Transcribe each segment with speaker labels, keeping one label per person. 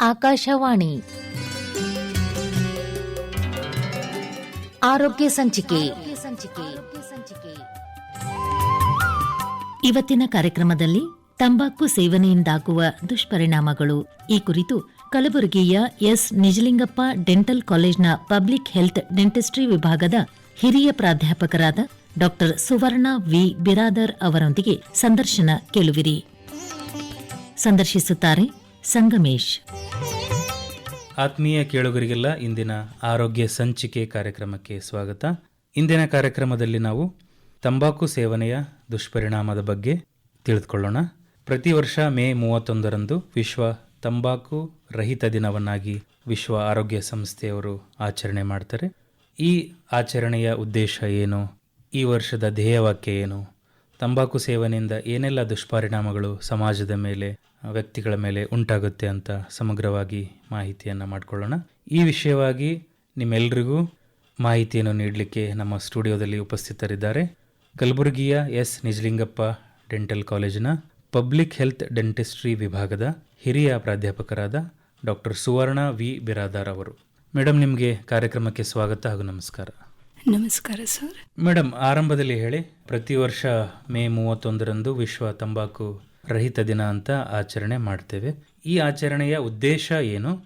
Speaker 1: ಆಕಾಶವಾಣಿ. ಆರೋಗ್ಯ ಸಂಚಿಕೆ. ಇವತ್ತಿನ ಕಾರ್ಯಕ್ರಮದಲ್ಲಿ ತಂಬಾಕು ಸೇವನೆಯಿಂದಾಗುವ ದುಷ್ಪರಿಣಾಮಗಳು. ಈ ಕುರಿತು ಕಲಬುರಗಿಯ ಎಸ್. ನಿಜಲಿಂಗಪ್ಪ ಡೆಂಟಲ್ ಕಾಲೇಜ್ನ ಪಬ್ಲಿಕ್ ಹೆಲ್ತ್ ಡೆಂಟಿಸ್ಟ್ರಿ ವಿಭಾಗದ ಹಿರಿಯ ಪ್ರಾಧ್ಯಾಪಕರಾದ ಡಾ ಸುವರ್ಣ ವಿ. ಬಿರಾದರ್ ಅವರೊಂದಿಗೆ ಸಂದರ್ಶನ ಕೇಳುವಿರಿ. ಸಂದರ್ಶಿಸುತ್ತಾರೆ ಸಂಗಮೇಶ್.
Speaker 2: ಆತ್ಮೀಯ ಕೇಳುಗರಿಗೆಲ್ಲ ಇಂದಿನ ಆರೋಗ್ಯ ಸಂಚಿಕೆ ಕಾರ್ಯಕ್ರಮಕ್ಕೆ ಸ್ವಾಗತ. ಇಂದಿನ ಕಾರ್ಯಕ್ರಮದಲ್ಲಿ ನಾವು ತಂಬಾಕು ಸೇವನೆಯ ದುಷ್ಪರಿಣಾಮದ ಬಗ್ಗೆ ತಿಳಿದುಕೊಳ್ಳೋಣ. ಪ್ರತಿ ವರ್ಷ ಮೇ ಮೂವತ್ತೊಂದರಂದು ವಿಶ್ವ ತಂಬಾಕು ರಹಿತ ದಿನವನ್ನಾಗಿ ವಿಶ್ವ ಆರೋಗ್ಯ ಸಂಸ್ಥೆಯವರು ಆಚರಣೆ ಮಾಡ್ತಾರೆ. ಈ ಆಚರಣೆಯ ಉದ್ದೇಶ ಏನು? ಈ ವರ್ಷದ ಧ್ಯೇಯವಾಕ್ಯ ಏನು? ತಂಬಾಕು ಸೇವನೆಯಿಂದ ಏನೆಲ್ಲ ದುಷ್ಪರಿಣಾಮಗಳು ಸಮಾಜದ ಮೇಲೆ, ವ್ಯಕ್ತಿಗಳ ಮೇಲೆ ಉಂಟಾಗುತ್ತೆ ಅಂತ ಸಮಗ್ರವಾಗಿ ಮಾಹಿತಿಯನ್ನು ಮಾಡಿಕೊಳ್ಳೋಣ. ಈ ವಿಷಯವಾಗಿ ನಿಮ್ಮೆಲ್ಲರಿಗೂ ಮಾಹಿತಿಯನ್ನು ನೀಡಲಿಕ್ಕೆ ನಮ್ಮ ಸ್ಟುಡಿಯೋದಲ್ಲಿ ಉಪಸ್ಥಿತರಿದ್ದಾರೆ ಕಲಬುರಗಿಯ ಎಸ್. ನಿಜಲಿಂಗಪ್ಪ ಡೆಂಟಲ್ ಕಾಲೇಜಿನ ಪಬ್ಲಿಕ್ ಹೆಲ್ತ್ ಡೆಂಟಿಸ್ಟ್ರಿ ವಿಭಾಗದ ಹಿರಿಯ ಪ್ರಾಧ್ಯಾಪಕರಾದ ಡಾಕ್ಟರ್ ಸುವರ್ಣ ವಿ. ಬಿರಾದಾರ್ ಅವರು. ಮೇಡಮ್ ನಿಮಗೆ ಕಾರ್ಯಕ್ರಮಕ್ಕೆ ಸ್ವಾಗತ ಹಾಗೂ ನಮಸ್ಕಾರ.
Speaker 3: ನಮಸ್ಕಾರ ಸರ್.
Speaker 2: ಮೇಡಮ್ ಆರಂಭದಲ್ಲಿ ಹೇಳಿ ಪ್ರತಿ ವರ್ಷ ಮೇ ಮೂವತ್ತೊಂದರಂದು ವಿಶ್ವ ತಂಬಾಕು ರಹಿತ ದಿನ ಅಂತ ಆಚರಣೆ ಮಾಡ್ತೇವೆ. ಈ ಆಚರಣೆಯ ಉದ್ದೇಶ ಏನು?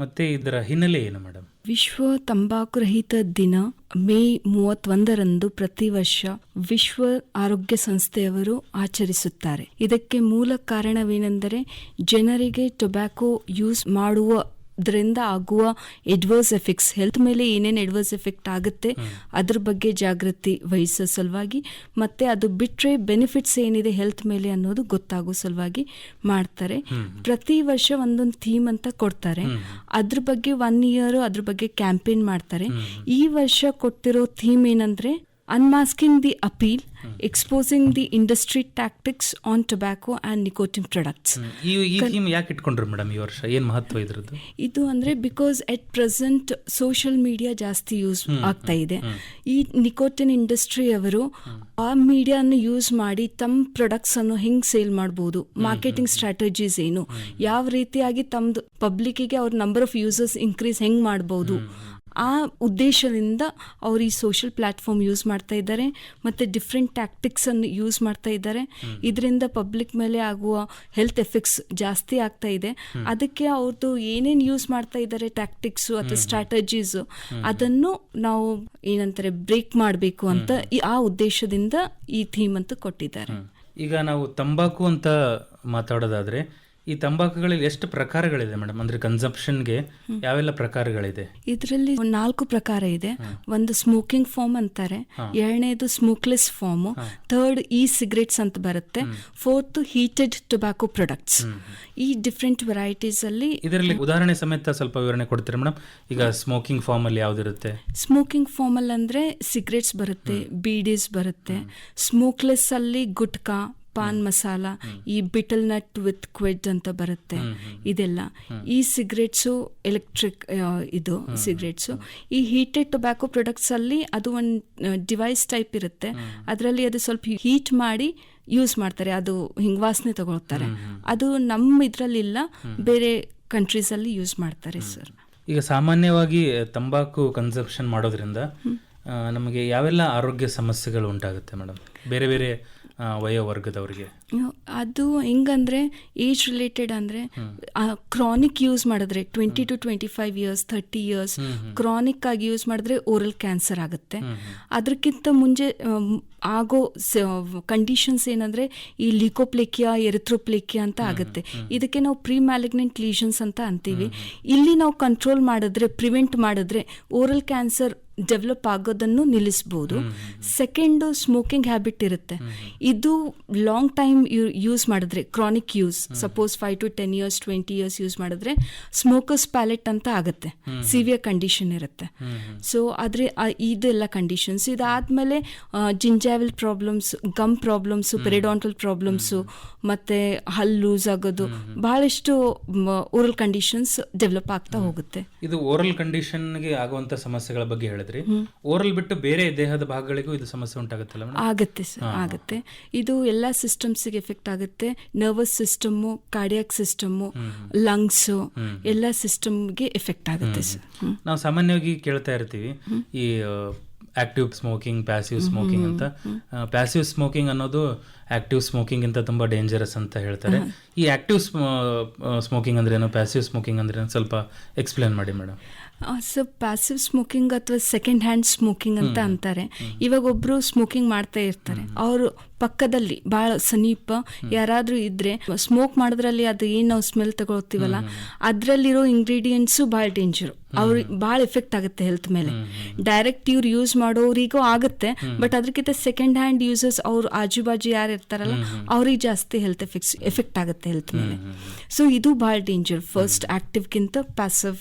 Speaker 2: ಮತ್ತೆ ಇದರ ಹಿನ್ನೆಲೆ ಏನು ಮೇಡಮ್?
Speaker 3: ವಿಶ್ವ ತಂಬಾಕು ರಹಿತ ದಿನ ಮೇ ಮೂವತ್ತೊಂದರಂದು ಪ್ರತಿ ವರ್ಷ ವಿಶ್ವ ಆರೋಗ್ಯ ಸಂಸ್ಥೆಯವರು ಆಚರಿಸುತ್ತಾರೆ. ಇದಕ್ಕೆ ಮೂಲ ಕಾರಣವೇನೆಂದರೆ ಜನರಿಗೆ ಟೊಬ್ಯಾಕೋ ಯೂಸ್ ಮಾಡುವ ದ್ರಿಂದ ಆಗುವ ಎಡ್ವರ್ಸ್ ಎಫೆಕ್ಟ್ಸ್ ಹೆಲ್ತ್ ಮೇಲೆ ಏನೇನು ಎಡ್ವರ್ಸ್ ಎಫೆಕ್ಟ್ ಆಗುತ್ತೆ ಅದ್ರ ಬಗ್ಗೆ ಜಾಗೃತಿ ವಹಿಸೋ ಸಲುವಾಗಿ ಮತ್ತು ಅದು ಬಿಟ್ಟರೆ ಬೆನಿಫಿಟ್ಸ್ ಏನಿದೆ ಹೆಲ್ತ್ ಮೇಲೆ ಅನ್ನೋದು ಗೊತ್ತಾಗೋ ಸಲುವಾಗಿ ಮಾಡ್ತಾರೆ. ಪ್ರತಿ ವರ್ಷ ಒಂದೊಂದು ಥೀಮ್ ಅಂತ ಕೊಡ್ತಾರೆ. ಅದ್ರ ಬಗ್ಗೆ ಒನ್ ಇಯರ್ ಅದ್ರ ಬಗ್ಗೆ ಕ್ಯಾಂಪೇನ್ ಮಾಡ್ತಾರೆ. ಈ ವರ್ಷ ಕೊಟ್ಟಿರೋ ಥೀಮ್ ಏನಂದ್ರೆ unmasking the appeal exposing the industry tactics on tobacco and nicotine products
Speaker 2: ಈ ಈ ಯಾಕೆ ಇಟ್ಕೊಂಡ್ರು ಮೇಡಮ್ ಈ ವರ್ಷ? ಏನು ಮಹತ್ವ ಇದ್ರದ್ದು?
Speaker 3: ಇದು ಅಂದರೆ because at present social media ಜಾಸ್ತಿ ಯೂಸ್ ಆಗ್ತಾ ಇದೆ. ಈ ನಿಕೋಟಿನ್ ಇಂಡಸ್ಟ್ರಿ ಅವರು ಆ ಮೀಡಿಯಾನ ಯೂಸ್ ಮಾಡಿ ತಮ್ಮ ಪ್ರಾಡಕ್ಟ್ಸ್ ಅನ್ನು ಹೆಂಗ್ ಸೇಲ್ ಮಾಡ್ಬೋದು ಮಾರ್ಕೆಟಿಂಗ್ ಸ್ಟ್ರಾಟಜೀಸ್ ಏನು ಯಾವ ರೀತಿಯಾಗಿ ತಮ್ಮದು ಪಬ್ಲಿಕ್ಕಿಗೆ ಅವ್ರ ನಂಬರ್ ಆಫ್ ಯೂಸರ್ಸ್ ಇನ್ಕ್ರೀಸ್ ಹೆಂಗೆ ಮಾಡಬಹುದು ಆ ಉದ್ದೇಶದಿಂದ ಅವರು ಈ ಸೋಷಿಯಲ್ ಪ್ಲಾಟ್ಫಾರ್ಮ್ ಯೂಸ್ ಮಾಡ್ತಾ ಇದ್ದಾರೆ ಮತ್ತೆ ಡಿಫ್ರೆಂಟ್ ಟ್ಯಾಕ್ಟಿಕ್ಸನ್ನು ಯೂಸ್ ಮಾಡ್ತಾ ಇದ್ದಾರೆ. ಇದರಿಂದ ಪಬ್ಲಿಕ್ ಮೇಲೆ ಆಗುವ ಹೆಲ್ತ್ ಎಫೆಕ್ಟ್ಸ್ ಜಾಸ್ತಿ ಆಗ್ತಾ ಇದೆ. ಅದಕ್ಕೆ ಅವ್ರದ್ದು ಏನೇನು ಯೂಸ್ ಮಾಡ್ತಾ ಇದ್ದಾರೆ ಟ್ಯಾಕ್ಟಿಕ್ಸು ಅಥವಾ ಸ್ಟ್ರಾಟಜೀಸು ಅದನ್ನು ನಾವು ಏನಂತಾರೆ ಬ್ರೇಕ್ ಮಾಡಬೇಕು ಅಂತ ಈ ಆ ಉದ್ದೇಶದಿಂದ ಈ ಥೀಮ್ ಅಂತ ಕೊಟ್ಟಿದ್ದಾರೆ.
Speaker 2: ಈಗ ನಾವು ತಂಬಾಕು ಅಂತ ಮಾತಾಡೋದಾದ್ರೆ ಈ ತಂಬಾಕುಗಳಲ್ಲಿ ಎಷ್ಟು ಪ್ರಕಾರಗಳಿದೆ ಮೇಡಮ್? ಅಂದ್ರೆ ಕನ್ಸಂಪ್ಷನ್ಗೆ ಯಾವೆಲ್ಲ ಪ್ರಕಾರಗಳಿದೆ?
Speaker 3: ಇದರಲ್ಲಿ ನಾಲ್ಕು ಪ್ರಕಾರ ಇದೆ. ಒಂದು ಸ್ಮೋಕಿಂಗ್ ಫಾರ್ಮ್ ಅಂತಾರೆ ಎರಡನೇದು smokeless form third e cigarettes ಅಂತ ಬರುತ್ತೆ ಫೋರ್ತ್ ಹೀಟೆಡ್ ಟೊಬ್ಯಾಕೋ ಪ್ರಾಡಕ್ಟ್ಸ್ ಈ ಡಿಫ್ರೆಂಟ್ ವೆರೈಟೀಸ್ ಅಲ್ಲಿ
Speaker 2: ಇದರಲ್ಲಿ ಉದಾಹರಣೆ ಸಮೇತ ಸ್ವಲ್ಪ ವಿವರಣೆ ಕೊಡ್ತೀರಾ ಮೇಡಮ್? ಈಗ ಸ್ಮೋಕಿಂಗ್ ಫಾರ್ಮ್ ಅಲ್ಲಿ ಯಾವ್ದಿರುತ್ತೆ?
Speaker 3: ಸ್ಮೋಕಿಂಗ್ ಫಾರ್ಮ್ ಅಲ್ಲಿ ಅಂದ್ರೆ ಸಿಗರೇಟ್ಸ್ ಬರುತ್ತೆ ಬೀಡೀಸ್ ಬರುತ್ತೆ. ಸ್ಮೋಕ್ಲೆಸ್ ಅಲ್ಲಿ ಗುಟ್ಕಾ ಪಾನ್ ಮಸಾಲ ಈ ಬಿಟಲ್ ನಟ್ ವಿತ್ ಕ್ವಿಡ್ ಅಂತ ಬರುತ್ತೆ. ಇದೆಲ್ಲ. ಈ ಸಿಗರೇಟ್ಸು ಎಲೆಕ್ಟ್ರಿಕ್ ಇದು ಸಿಗರೇಟ್ಸು. ಈ ಹೀಟೆಡ್ ಟೊಬ್ಯಾಕೋ ಪ್ರಾಡಕ್ಟ್ಸ್ ಅಲ್ಲಿ ಅದು ಒಂದು ಡಿವೈಸ್ ಟೈಪ್ ಇರುತ್ತೆ. ಅದರಲ್ಲಿ ಅದು ಸ್ವಲ್ಪ ಹೀಟ್ ಮಾಡಿ ಯೂಸ್ ಮಾಡ್ತಾರೆ. ಅದು ಹಿಂಗ್ ವಾಸನೆ ತಗೊಳ್ತಾರೆ. ಅದು ನಮ್ಮ ಇದರಲ್ಲಿಲ್ಲ. ಬೇರೆ ಕಂಟ್ರೀಸಲ್ಲಿ ಯೂಸ್ ಮಾಡ್ತಾರೆ ಸರ್.
Speaker 2: ಈಗ ಸಾಮಾನ್ಯವಾಗಿ ತಂಬಾಕು ಕನ್ಸಂಪ್ಷನ್ ಮಾಡೋದ್ರಿಂದ ನಮಗೆ ಯಾವೆಲ್ಲ ಆರೋಗ್ಯ ಸಮಸ್ಯೆಗಳು ಉಂಟಾಗುತ್ತೆ ಮೇಡಮ್? ಬೇರೆ ಬೇರೆ ವಯೋವರ್ಗದವರಿಗೆ?
Speaker 3: ಅದು ಹೆಂಗಂದ್ರೆ ಏಜ್ ರಿಲೇಟೆಡ್ ಅಂದ್ರೆ ಕ್ರಾನಿಕ್ ಯೂಸ್ ಮಾಡಿದ್ರೆ twenty to twenty five years thirty years chronic ಆಗಿ ಯೂಸ್ ಮಾಡಿದ್ರೆ ಓರಲ್ ಕ್ಯಾನ್ಸರ್ ಆಗುತ್ತೆ. ಅದಕ್ಕಿಂತ ಮುಂಚೆ ಆಗೋ ಕಂಡೀಷನ್ಸ್ ಏನಂದ್ರೆ ಈ ಲಿಕೋಪ್ಲೇಕಿಯಾ ಎರಿಥ್ರೋಪ್ಲೇಕಿಯಾ ಅಂತ ಆಗುತ್ತೆ. ಇದಕ್ಕೆ ನಾವು ಪ್ರೀ ಮ್ಯಾಲಿಗ್ನೆಂಟ್ ಲೀಷನ್ಸ್ ಅಂತ ಅಂತೀವಿ. ಇಲ್ಲಿ ನಾವು ಕಂಟ್ರೋಲ್ ಮಾಡಿದ್ರೆ ಪ್ರಿವೆಂಟ್ ಮಾಡಿದ್ರೆ ಓರಲ್ ಕ್ಯಾನ್ಸರ್ ಡೆವಲಪ್ ಆಗೋದನ್ನು ನಿಲ್ಲಿಸ್ಬೋದು. ಸೆಕೆಂಡು ಸ್ಮೋಕಿಂಗ್ ಹ್ಯಾಬಿಟ್ ಇರುತ್ತೆ. ಇದು ಲಾಂಗ್ ಟೈಮ್ ಯೂಸ್ ಮಾಡಿದ್ರೆ chronic use suppose five to ten years twenty years use ಮಾಡಿದ್ರೆ ಸ್ಮೋಕರ್ಸ್ ಪ್ಯಾಲೆಟ್ ಅಂತ ಆಗುತ್ತೆ. ಸಿವಿಯರ್ ಕಂಡೀಷನ್ ಇರುತ್ತೆ. ಸೊ ಆದರೆ ಇದೆಲ್ಲ ಕಂಡೀಷನ್ಸ್ ಇದಾದ್ಮೇಲೆ gingival problems gum problems periodontal problems ಮತ್ತೆ ಹಲ್ಲು ಲೂಸ್ ಆಗೋದು ಬಹಳಷ್ಟು ಓರಲ್ ಕಂಡೀಷನ್ಸ್ ಡೆವಲಪ್ ಆಗ್ತಾ ಹೋಗುತ್ತೆ.
Speaker 2: ಇದು ಓರಲ್ ಕಂಡೀಷನ್ಗೆ ಆಗುವಂಥ ಸಮಸ್ಯೆಗಳ ಬಗ್ಗೆ ಹೇಳಿದ್ರಿ. ಓರಲ್ ಬಿಟ್ಟು ಬೇರೆ ದೇಹದ ಭಾಗಗಳಿಗೂ ಇದು ಸಮಸ್ಯೆ ಉಂಟಾಗುತ್ತಲ್ಲ
Speaker 3: ಆಗುತ್ತೆ ಸರ್ ಆಗುತ್ತೆ. ಇದು ಎಲ್ಲ ಸಿಸ್ಟಮ್ಸಿಗೆ ಎಫೆಕ್ಟ್ ಆಗುತ್ತೆ. Nervous system cardiac system lungs ಎಲ್ಲ ಸಿಸ್ಟಮ್ಗೆ ಎಫೆಕ್ಟ್ ಆಗುತ್ತೆ ಸರ್.
Speaker 2: ನಾವು ಸಾಮಾನ್ಯವಾಗಿ ಕೇಳ್ತಾ ಇರ್ತೀವಿ ಈ ಆಕ್ಟಿವ್ ಸ್ಮೋಕಿಂಗ್ ಪ್ಯಾಸಿವ್ ಸ್ಮೋಕಿಂಗ್ ಅಂತ. ಪ್ಯಾಸಿವ್ ಸ್ಮೋಕಿಂಗ್ ಅನ್ನೋದು ಆಕ್ಟಿವ್ ಸ್ಮೋಕಿಂಗ್ ಅಂತ ತುಂಬಾ ಡೇಂಜರಸ್ ಅಂತ ಹೇಳ್ತಾರೆ. ಈ ಆಕ್ಟಿವ್ ಸ್ಮೋಕಿಂಗ್ ಅಂದ್ರೇನು ಪ್ಯಾಸಿವ್ ಸ್ಮೋಕಿಂಗ್ ಅಂದ್ರೇನು ಸ್ವಲ್ಪ ಎಕ್ಸ್ಪ್ಲೇನ್ ಮಾಡಿ ಮೇಡಮ್.
Speaker 3: ಸೊ ಪ್ಯಾಸಿವ್ ಸ್ಮೋಕಿಂಗ್ ಅಥವಾ ಸೆಕೆಂಡ್ ಹ್ಯಾಂಡ್ ಸ್ಮೋಕಿಂಗ್ ಅಂತ ಅಂತಾರೆ. ಇವಾಗ ಒಬ್ರು ಸ್ಮೋಕಿಂಗ್ ಮಾಡ್ತಾ ಇರ್ತಾರೆ. ಅವರು ಪಕ್ಕದಲ್ಲಿ ಬಹಳ ಸಮೀಪ ಯಾರಾದ್ರೂ ಇದ್ರೆ ಸ್ಮೋಕ್ ಮಾಡೋದ್ರಲ್ಲಿ ಅದು ಏನು ನಾವು ಸ್ಮೆಲ್ ತಗೊಳ್ತೀವಲ್ಲ ಅದರಲ್ಲಿರೋ ಇಂಗ್ರೀಡಿಯೆಂಟ್ಸು ಭಾಳ ಡೇಂಜರ್ ಅವ್ರಿಗೆ ಭಾಳ ಎಫೆಕ್ಟ್ ಆಗುತ್ತೆ ಹೆಲ್ತ್ ಮೇಲೆ. ಡೈರೆಕ್ಟ್ ಇವ್ರು ಯೂಸ್ ಮಾಡೋರಿಗೂ ಆಗುತ್ತೆ ಬಟ್ ಅದಕ್ಕಿಂತ ಸೆಕೆಂಡ್ ಹ್ಯಾಂಡ್ ಯೂಸರ್ಸ್ ಅವ್ರು ಆಜು ಬಾಜು ಯಾರು ಇರ್ತಾರಲ್ಲ ಅವ್ರಿಗೆ ಜಾಸ್ತಿ ಹೆಲ್ತ್ ಎಫೆಕ್ಟ್ಸ್ ಎಫೆಕ್ಟ್ ಆಗುತ್ತೆ ಹೆಲ್ತ್ ಮೇಲೆ. ಸೊ ಇದು ಭಾಳ ಡೇಂಜರ್ ಫಸ್ಟ್ ಆಕ್ಟಿವ್ಗಿಂತ ಪ್ಯಾಸಿವ್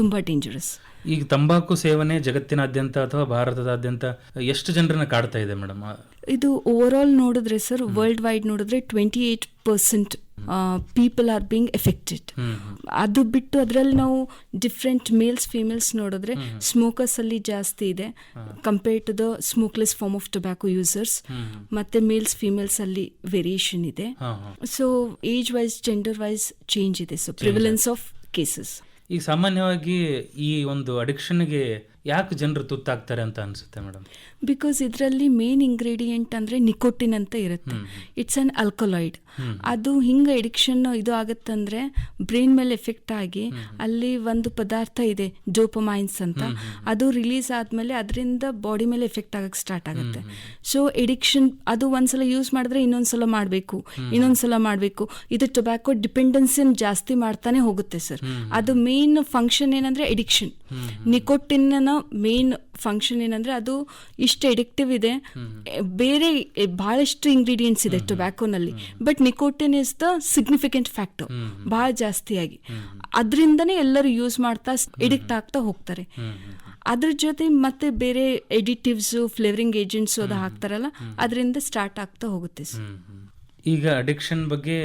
Speaker 3: ತುಂಬಾ ಡೇಂಜರಸ್
Speaker 2: ಈಗ ತಂಬಾಕು ಸೇವನೆ ಜಗತ್ತಿನಾದ್ಯಂತ ಅಥವಾ ಭಾರತದಾದ್ಯಂತ ಎಷ್ಟು ಜನರನ್ನ ಕಾಡ್ತಾ ಇದೆ ಮೇಡಮ್?
Speaker 3: ಇದು ಓವರ್ ಆಲ್ ನೋಡಿದ್ರೆ ಸರ್ ವರ್ಲ್ಡ್ ವೈಡ್ ನೋಡಿದ್ರೆ twenty eight percent people are being affected ಅದು ಬಿಟ್ಟು ಅದರಲ್ಲಿ ನಾವು ಡಿಫ್ರೆಂಟ್ ಮೇಲ್ಸ್ ಫೀಮೇಲ್ಸ್ ನೋಡಿದ್ರೆ ಸ್ಮೋಕರ್ಸ್ ಅಲ್ಲಿ ಜಾಸ್ತಿ ಇದೆ compare to the smokeless form of tobacco users ಮತ್ತೆ ಮೇಲ್ಸ್ ಫೀಮೇಲ್ಸ್ ಅಲ್ಲಿ ವೇರಿಯೇಷನ್ ಇದೆ. So age wise gender wise change ಇದೆ. ಸೊ ಪ್ರಿವಿಲೆನ್ಸ್ ಆಫ್ ಕೇಸಸ್
Speaker 2: ಈಗ ಸಾಮಾನ್ಯವಾಗಿ ಈ ಒಂದು ಅಡಿಕ್ಷನ್ಗೆ ಯಾಕೆ ಜನರು ತುತ್ತಾಗ್ತಾರೆ ಅಂತ ಅನಿಸುತ್ತೆ ಮೇಡಮ್
Speaker 3: ಬಿಕಾಸ್ ಇದರಲ್ಲಿ ಮೇನ್ ಇಂಗ್ರೀಡಿಯೆಂಟ್ ಅಂದ್ರೆ ನಿಕೋಟಿನ್ ಅಂತ ಇರುತ್ತೆ. ಇಟ್ಸ್ ಅನ್ ಆಲ್ಕಲಾಯ್ಡ್ ಅದು ಹಿಂಗೆ ಎಡಿಕ್ಷನ್ ಇದು ಆಗುತ್ತಂದ್ರೆ ಬ್ರೈನ್ ಮೇಲೆ ಎಫೆಕ್ಟ್ ಆಗಿ ಅಲ್ಲಿ ಒಂದು ಪದಾರ್ಥ ಇದೆ ಜೋಪಮೈನ್ಸ್ ಅಂತ. ಅದು ರಿಲೀಸ್ ಆದಮೇಲೆ ಅದರಿಂದ ಬಾಡಿ ಮೇಲೆ ಎಫೆಕ್ಟ್ ಆಗಕ್ಕೆ ಸ್ಟಾರ್ಟ್ ಆಗುತ್ತೆ. ಸೊ ಎಡಿಕ್ಷನ್ ಅದು ಒಂದ್ಸಲ ಯೂಸ್ ಮಾಡಿದ್ರೆ ಇನ್ನೊಂದ್ಸಲ ಮಾಡಬೇಕು ಇನ್ನೊಂದ್ಸಲ ಮಾಡಬೇಕು. ಇದು ಟೊಬ್ಯಾಕೋ ಡಿಪೆಂಡೆನ್ಸಿನ ಜಾಸ್ತಿ ಮಾಡ್ತಾನೆ ಹೋಗುತ್ತೆ ಸರ್ ಅದು ಮೇನ್ ಫಂಕ್ಷನ್ ಏನಂದ್ರೆ ಎಡಿಕ್ಷನ್ ನಿಕೋಟಿನ್ನ ಮೇನ್ ಫಂಕ್ಷನ್ ಏನಂದ್ರೆ ಅದು ಇಷ್ಟು ಎಡಿಕ್ಟಿವ್ ಇದೆ. ಬೇರೆ ಬಹಳಷ್ಟು ಇಂಗ್ರೀಡಿಯೆಂಟ್ಸ್ ಇದೆ ಟೊಬ್ಯಾಕೋನಲ್ಲಿ but nicotine is the significant factor ಬಹಳ ಜಾಸ್ತಿಯಾಗಿ. ಅದರಿಂದನೇ ಎಲ್ಲರೂ ಯೂಸ್ ಮಾಡ್ತಾ ಎಡಿಕ್ಟ್ ಆಗ್ತಾ ಹೋಗ್ತಾರೆ. ಅದ್ರ ಜೊತೆ ಮತ್ತೆ ಬೇರೆ ಎಡಿಟಿವ್ಸ್ ಫ್ಲೇವರಿಂಗ್ ಏಜೆಂಟ್ಸ್ ಅದು ಹಾಕ್ತಾರಲ್ಲ ಅದರಿಂದ ಸ್ಟಾರ್ಟ್ ಆಗ್ತಾ ಹೋಗುತ್ತೆ
Speaker 2: ಈಗ ಅಡಿಕ್ಷನ್ ಬಗ್ಗೆ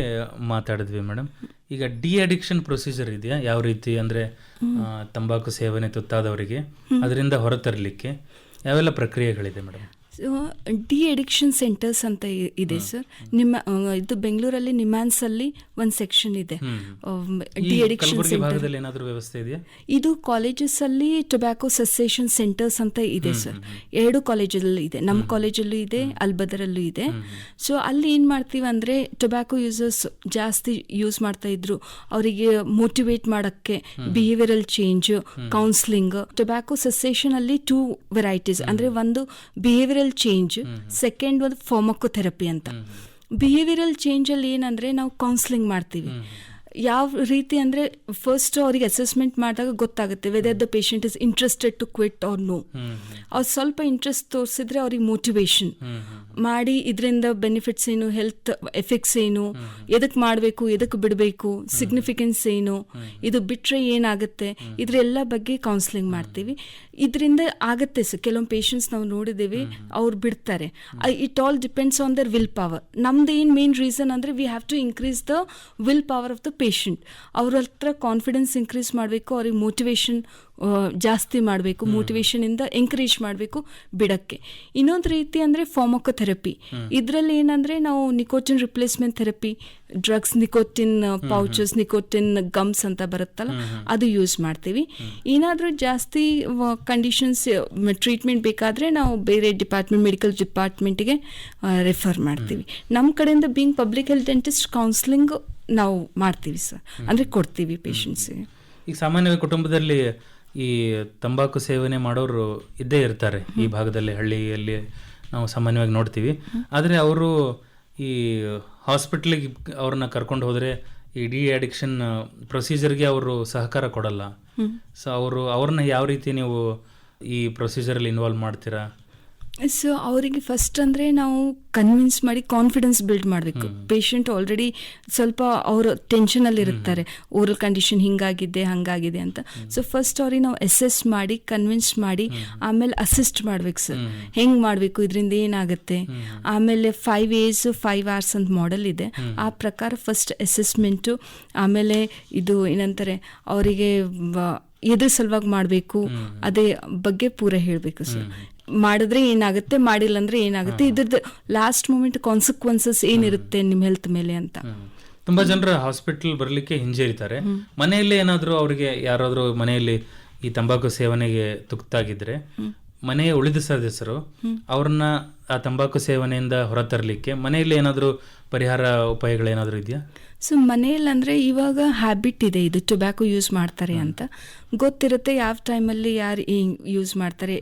Speaker 2: ಮಾತಾಡಿದ್ವಿ ಮೇಡಮ್ ಈಗ ಡಿ ಅಡಿಕ್ಷನ್ ಪ್ರೊಸೀಜರ್ ಇದೆಯಾ? ಯಾವ ರೀತಿ? ಅಂದ್ರೆ ತಂಬಾಕು ಸೇವನೆ ತುತ್ತಾದವರಿಗೆ. ಅದರಿಂದ ಹೊರತರಲಿಕ್ಕೆ. ಯಾವೆಲ್ಲ ಪ್ರಕ್ರಿಯೆಗಳಿದೆ ಮೇಡಮ್?
Speaker 3: ಡಿ ಅಡಿಕ್ಷನ್ ಸೆಂಟರ್ಸ್ ಅಂತ ಇದೆ ಸರ್ ನಿಮ್ಮ ಇದು ಬೆಂಗಳೂರಲ್ಲಿ ನಿಮ್ಯಾನ್ಸ್ ಅಲ್ಲಿ ಒಂದು ಸೆಕ್ಷನ್ ಇದೆ. ಡಿ ಅಡಿಕ್ಷನ್
Speaker 2: ಕಲಬುರಗಿ
Speaker 3: ಸೆಂಟರ್
Speaker 2: ವ್ಯವಸ್ಥೆ ಇದೆಯಾ?
Speaker 3: ಇದು ಕಾಲೇಜಸ್ ಅಲ್ಲಿ ಟೊಬ್ಯಾಕೋ ಸಸೇಷನ್ ಸೆಂಟರ್ಸ್ ಅಂತ ಇದೆ ಸರ್ ಎರಡು ಕಾಲೇಜಲ್ಲಿ ಇದೆ. ನಮ್ಮ ಕಾಲೇಜಲ್ಲೂ ಇದೆ ಅಲ್ಬದರಲ್ಲೂ ಇದೆ. ಸೊ ಅಲ್ಲಿ ಏನ್ ಮಾಡ್ತೀವಿ ಅಂದ್ರೆ ಟೊಬ್ಯಾಕೋ ಯೂಸರ್ಸ್ ಜಾಸ್ತಿ ಯೂಸ್ ಮಾಡ್ತಾ ಇದ್ರು. ಅವರಿಗೆ ಮೋಟಿವೇಟ್ ಮಾಡಕ್ಕೆ behavioural change counselling tobacco cessation ಅಲ್ಲಿ ಟೂ ವೆರೈಟೀಸ್ ಅಂದ್ರೆ ಒಂದು ಬಿಹೇವಿಯರಲ್ ಚೇಂಜ್ ಸೆಕೆಂಡ್ ಒಂದು ಫಾರ್ಮಕೋಥೆರಪಿ ಅಂತ. ಬಿಹೇವಿಯರಲ್ ಚೇಂಜ್ ಅಲ್ಲಿ ಏನಂದ್ರೆ ನಾವು ಕೌನ್ಸಿಲಿಂಗ್ ಮಾಡ್ತೀವಿ. ಯಾವ ರೀತಿ ಅಂದ್ರೆ ಫಸ್ಟ್ ಅವರಿಗೆ ಅಸೆಸ್ಮೆಂಟ್ ಮಾಡಿದಾಗ ಗೊತ್ತಾಗುತ್ತೆ whether the patient is interested to quit or no ಅವ್ರು ಸ್ವಲ್ಪ ಇಂಟ್ರೆಸ್ಟ್ ತೋರಿಸಿದ್ರೆ ಅವ್ರಿಗೆ ಮೋಟಿವೇಶನ್ ಮಾಡಿ ಇದರಿಂದ ಬೆನಿಫಿಟ್ಸ್ ಏನು ಹೆಲ್ತ್ ಎಫೆಕ್ಟ್ಸ್ ಏನು ಎದಕ್ಕೆ ಮಾಡಬೇಕು ಎದಕ್ಕೆ ಬಿಡಬೇಕು ಸಿಗ್ನಿಫಿಕೆನ್ಸ್ ಏನು ಇದು ಬಿಟ್ಟರೆ ಏನಾಗುತ್ತೆ? ಇದ್ರೆಲ್ಲ ಬಗ್ಗೆ ಕೌನ್ಸಿಲಿಂಗ್ ಮಾಡ್ತೀವಿ. ಇದರಿಂದ ಆಗುತ್ತೆ ಸರ್ ಕೆಲವೊಂದು ಪೇಷಂಟ್ಸ್ ನಾವು ನೋಡಿದ್ದೀವಿ ಅವ್ರು ಬಿಡ್ತಾರೆ. It all depends on their willpower ನಮ್ದು ಏನು ಮೇನ್ ರೀಸನ್ ಅಂದರೆ we have to increase the willpower of the patient ಅವ್ರ ಹತ್ರ ಕಾನ್ಫಿಡೆನ್ಸ್ ಇನ್ಕ್ರೀಸ್ ಮಾಡಬೇಕು ಅವ್ರಿಗೆ ಮೋಟಿವೇಶನ್ ಜಾಸ್ತಿ ಮಾಡಬೇಕು ಮೋಟಿವೇಶನಿಂದ ಎಂಕರೇಜ್ ಮಾಡಬೇಕು ಬಿಡಕ್ಕೆ. ಇನ್ನೊಂದು ರೀತಿ ಅಂದರೆ ಫಾರ್ಮಕೋಥೆರಪಿ ಇದರಲ್ಲಿ ಏನಂದರೆ ನಾವು nicotine replacement therapy drugs nicotine pouches nicotine gums ಅಂತ ಬರುತ್ತಲ್ಲ ಅದು ಯೂಸ್ ಮಾಡ್ತೀವಿ. ಏನಾದರೂ ಜಾಸ್ತಿ ಕಂಡೀಷನ್ಸ್ ಟ್ರೀಟ್ಮೆಂಟ್ ಬೇಕಾದರೆ ನಾವು ಬೇರೆ ಡಿಪಾರ್ಟ್ಮೆಂಟ್ ಮೆಡಿಕಲ್ ಡಿಪಾರ್ಟ್ಮೆಂಟ್ಗೆ ರೆಫರ್ ಮಾಡ್ತೀವಿ. ನಮ್ಮ ಕಡೆಯಿಂದ being public health dentist counselling ನಾವು ಮಾಡ್ತೀವಿ ಸರ್. ಅಂದರೆ ಕೊಡ್ತೀವಿ ಪೇಷಂಟ್ಸಿಗೆ
Speaker 2: ಈಗ ಸಾಮಾನ್ಯವಾಗಿ ಕುಟುಂಬದಲ್ಲಿ ಈ ತಂಬಾಕು ಸೇವನೆ ಮಾಡೋರು ಇದ್ದೇ ಇರ್ತಾರೆ ಈ ಭಾಗದಲ್ಲಿ ಹಳ್ಳಿಯಲ್ಲಿ. ನಾವು ಸಾಮಾನ್ಯವಾಗಿ ನೋಡ್ತೀವಿ. ಆದರೆ ಅವರು ಈ ಹಾಸ್ಪಿಟ್ಲಿಗೆ ಅವ್ರನ್ನ ಕರ್ಕೊಂಡು ಹೋದರೆ ಈ ಡಿ ಅಡಿಕ್ಷನ್ ಪ್ರೊಸೀಜರ್ಗೆ ಅವರು ಸಹಕಾರ ಕೊಡಲ್ಲ. ಸೊ ಅವರು ಅವ್ರನ್ನ ಯಾವ ರೀತಿ ನೀವು ಈ ಪ್ರೊಸೀಜರಲ್ಲಿ ಇನ್ವಾಲ್ವ್ ಮಾಡ್ತೀರಾ?
Speaker 3: ಸೊ ಅವರಿಗೆ ಫಸ್ಟ್ ಅಂದರೆ ನಾವು ಕನ್ವಿನ್ಸ್ ಮಾಡಿ ಕಾನ್ಫಿಡೆನ್ಸ್ ಬಿಲ್ಡ್ ಮಾಡಬೇಕು. ಪೇಷಂಟ್ ಆಲ್ರೆಡಿ ಸ್ವಲ್ಪ ಅವರು ಟೆನ್ಷನಲ್ಲಿ ಇರ್ತಾರೆ. ಓರಲ್ ಕಂಡೀಷನ್ ಹಿಂಗಾಗಿದೆ ಹಂಗಾಗಿದೆ ಅಂತ. ಸೊ ಫಸ್ಟ್ ಅವ್ರಿಗೆ ನಾವು ಅಸೆಸ್ ಮಾಡಿ ಕನ್ವಿನ್ಸ್ ಮಾಡಿ ಆಮೇಲೆ ಅಸಿಸ್ಟ್ ಮಾಡ್ಬೇಕು ಸರ್ ಹೆಂಗೆ ಮಾಡಬೇಕು? ಇದರಿಂದ ಏನಾಗುತ್ತೆ? ಆಮೇಲೆ ಫೈವ್ ಏಸ್ ಫೈವ್ ಅವರ್ಸ್ ಅಂತ ಮಾಡೆಲ್ ಇದೆ. ಆ ಪ್ರಕಾರ ಫಸ್ಟ್ ಅಸೆಸ್ಮೆಂಟು ಆಮೇಲೆ ಇದು ಏನಂತಾರೆ ಅವರಿಗೆ ಎದ್ರ ಸಲುವಾಗಿ ಮಾಡಬೇಕು. ಅದೇ ಬಗ್ಗೆ ಪೂರ ಹೇಳಬೇಕು ಸರ್ ಮಾಡಿದ್ರೆ ಏನಾಗುತ್ತೆ? ಮಾಡಿಲ್ಲ ಅಂದ್ರೆ ಏನಾಗುತ್ತೆ? ಇದ್ರದ್ದು ಲಾಸ್ಟ್ ಮೂಮೆಂಟ್ ಕಾನ್ಸಿಕ್ವೆನ್ಸಸ್ ಏನಿರುತ್ತೆ ನಿಮ್ಮ ಹೆಲ್ತ್ ಮೇಲೆ ಅಂತ.
Speaker 2: ತುಂಬಾ ಜನರು ಹಾಸ್ಪಿಟಲ್ ಬರಲಿಕ್ಕೆ ಹಿಂಜರಿತಾರೆ ಮನೆಯಲ್ಲಿ ಏನಾದರೂ ಅವರಿಗೆ ಯಾರಾದರೂ ಮನೆಯಲ್ಲಿ ಈ ತಂಬಾಕು ಸೇವನೆಗೆ ತುತ್ತಾಗಿದ್ರೆ ಮನೆಯ ಉಳಿದ ಸದಸ್ಯರು ಅವ್ರನ್ನ ಆ ತಂಬಾಕು ಸೇವನೆಯಿಂದ ಹೊರತರಲಿಕ್ಕೆ ಮನೆಯಲ್ಲಿ ಏನಾದರೂ ಪರಿಹಾರ ಉಪಾಯಗಳೇನಾದರೂ ಇದೆಯಾ?
Speaker 3: ಸೊ ಮನೆಯಲ್ಲಿ ಅಂದರೆ ಇವಾಗ ಹ್ಯಾಬಿಟ್ ಇದೆ ಇದು ಟೊಬ್ಯಾಕೋ ಯೂಸ್ ಮಾಡ್ತಾರೆ ಅಂತ. ಗೊತ್ತಿರುತ್ತೆ ಯಾವ ಟೈಮಲ್ಲಿ ಯಾರು ಯೂಸ್ ಮಾಡ್ತಾರೆ.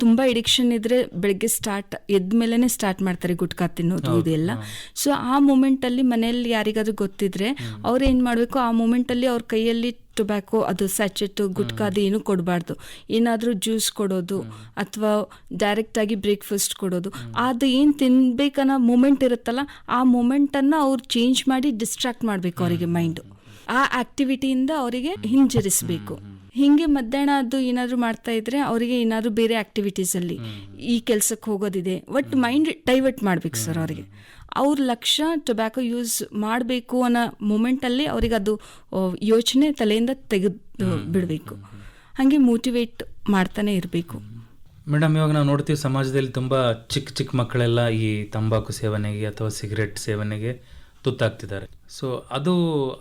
Speaker 3: ತುಂಬ ಎಡಿಕ್ಷನ್ ಇದ್ರೆ ಬೆಳಗ್ಗೆ ಸ್ಟಾರ್ಟ್ ಎದ್ದ ಮೇಲೇ ಸ್ಟಾರ್ಟ್ ಮಾಡ್ತಾರೆ ಗುಟ್ಕಾ ತಿನ್ನೋದು ಇದೆಲ್ಲ. ಸೊ ಆ ಮೂಮೆಂಟಲ್ಲಿ ಮನೆಯಲ್ಲಿ ಯಾರಿಗಾದ್ರೂ ಗೊತ್ತಿದ್ರೆ ಅವ್ರು ಏನು ಮಾಡಬೇಕು ಆ ಮೂಮೆಂಟಲ್ಲಿ ಅವ್ರ ಕೈಯಲ್ಲಿ ಟೊಬ್ಯಾಕೊ ಅದು ಸ್ಯಾಚೆಟ್ ಗುಟ್ಕಾ ಅದು ಏನು ಕೊಡಬಾರ್ದು. ಏನಾದರೂ ಜ್ಯೂಸ್ ಕೊಡೋದು ಅಥವಾ ಡೈರೆಕ್ಟಾಗಿ ಬ್ರೇಕ್ಫಾಸ್ಟ್ ಕೊಡೋದು. ಅದು ಏನು ತಿನ್ಬೇಕನ್ನೋ ಮೂಮೆಂಟ್ ಇರುತ್ತಲ್ಲ ಆ ಮೂಮೆಂಟನ್ನು ಅವ್ರು ಚೇಂಜ್ ಮಾಡಿ ಡಿಸ್ಟ್ರಾಕ್ಟ್ ಮಾಡಬೇಕು ಅವರಿಗೆ ಮೈಂಡು ಆ ಆಕ್ಟಿವಿಟಿಯಿಂದ ಅವರಿಗೆ ಹಿಂಜರಿಸಬೇಕು. ಹಿಂಗೆ ಮಧ್ಯಾಹ್ನ ಅದು ಏನಾದರೂ ಮಾಡ್ತಾ ಇದ್ರೆ ಅವರಿಗೆ ಏನಾದರೂ ಬೇರೆ ಆಕ್ಟಿವಿಟೀಸಲ್ಲಿ ಈ ಕೆಲ್ಸಕ್ಕೆ ಹೋಗೋದಿದೆ. ಬಟ್ ಮೈಂಡ್ ಡೈವರ್ಟ್ ಮಾಡ್ಬೇಕು ಸರ್ ಅವರಿಗೆ. ಅವ್ರ ಲಕ್ಷ್ಯ ಟೊಬ್ಯಾಕೋ ಯೂಸ್ ಮಾಡಬೇಕು ಅನ್ನೋ ಮೂಮೆಂಟಲ್ಲಿ ಅವ್ರಿಗೆ ಅದು ಯೋಚನೆ ತಲೆಯಿಂದ ತೆಗೆದು ಬಿಡಬೇಕು. ಹಾಗೆ ಮೋಟಿವೇಟ್ ಮಾಡ್ತಾನೆ ಇರಬೇಕು.
Speaker 2: ಮೇಡಮ್ ಇವಾಗ ನಾವು ನೋಡ್ತೀವಿ ಸಮಾಜದಲ್ಲಿ ತುಂಬ ಚಿಕ್ಕ ಚಿಕ್ಕ ಮಕ್ಕಳೆಲ್ಲ ಈ ತಂಬಾಕು ಸೇವನೆಗೆ ಅಥವಾ ಸಿಗರೆಟ್ ಸೇವನೆಗೆ ತುತ್ತಾಗ್ತಿದ್ದಾರೆ. ಸೊ ಅದು